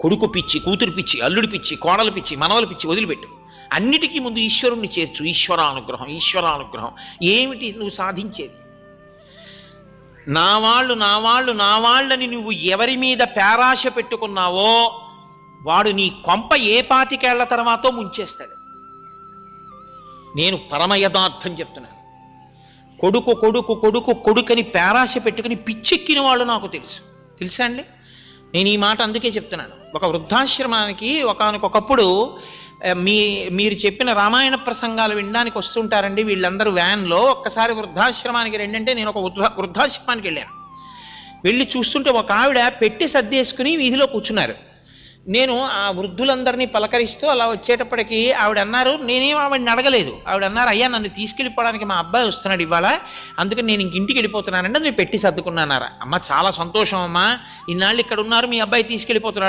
కొడుకు పిచ్చి కూతురు పిచ్చి అల్లుడి పిచ్చి కోడలు పిచ్చి మనవల పిచ్చి వదిలిపెట్టు. అన్నిటికీ ముందు ఈశ్వరుణ్ణి చేర్చు ఈశ్వరానుగ్రహం ఈశ్వరానుగ్రహం. ఏమిటి నువ్వు సాధించేది? నా వాళ్ళు నా వాళ్ళు నా వాళ్ళని నువ్వు ఎవరి మీద పేరాశ పెట్టుకున్నావో వాడు నీ కొంప ఏ పాతికేళ్ళ తర్వాత ముంచేస్తాడు. నేను పరమ యథార్థం చెప్తున్నాను. కొడుకు కొడుకు కొడుకు కొడుకని పేరాశ పెట్టుకుని పిచ్చెక్కిన వాళ్ళు నాకు తెలుసు. తెలుసా అండి? నేను ఈ మాట అందుకే చెప్తున్నాను. ఒక వృద్ధాశ్రమానికి ఒకనకొకప్పుడు మీ మీరు చెప్పిన రామాయణ ప్రసంగాలు వినడానికి వస్తుంటారండి. వీళ్ళందరూ వ్యాన్లో ఒక్కసారి వృద్ధాశ్రమానికి రెండంటే నేను ఒక వృద్ధ వృద్ధాశ్రమానికి వెళ్ళాను. వెళ్ళి చూస్తుంటే ఒక ఆవిడ పెట్టి సర్దేసుకుని వీధిలో కూర్చున్నారు. నేను ఆ వృద్ధులందరినీ పలకరిస్తూ అలా వచ్చేటప్పటికి ఆవిడ అన్నారు నేనేం ఆవిడని అడగలేదు. ఆవిడ అన్నారు అయ్యా నన్ను తీసుకెళ్ళిపోవడానికి మా అబ్బాయి వస్తున్నాడు ఇవాళ అందుకని నేను ఇంక ఇంటికి వెళ్ళిపోతున్నానంటే నేను పెట్టి సర్దుకున్నానారా అమ్మ చాలా సంతోషం అమ్మా ఇన్నాళ్ళు ఇక్కడ ఉన్నారు మీ అబ్బాయి తీసుకెళ్ళిపోతున్నాడు.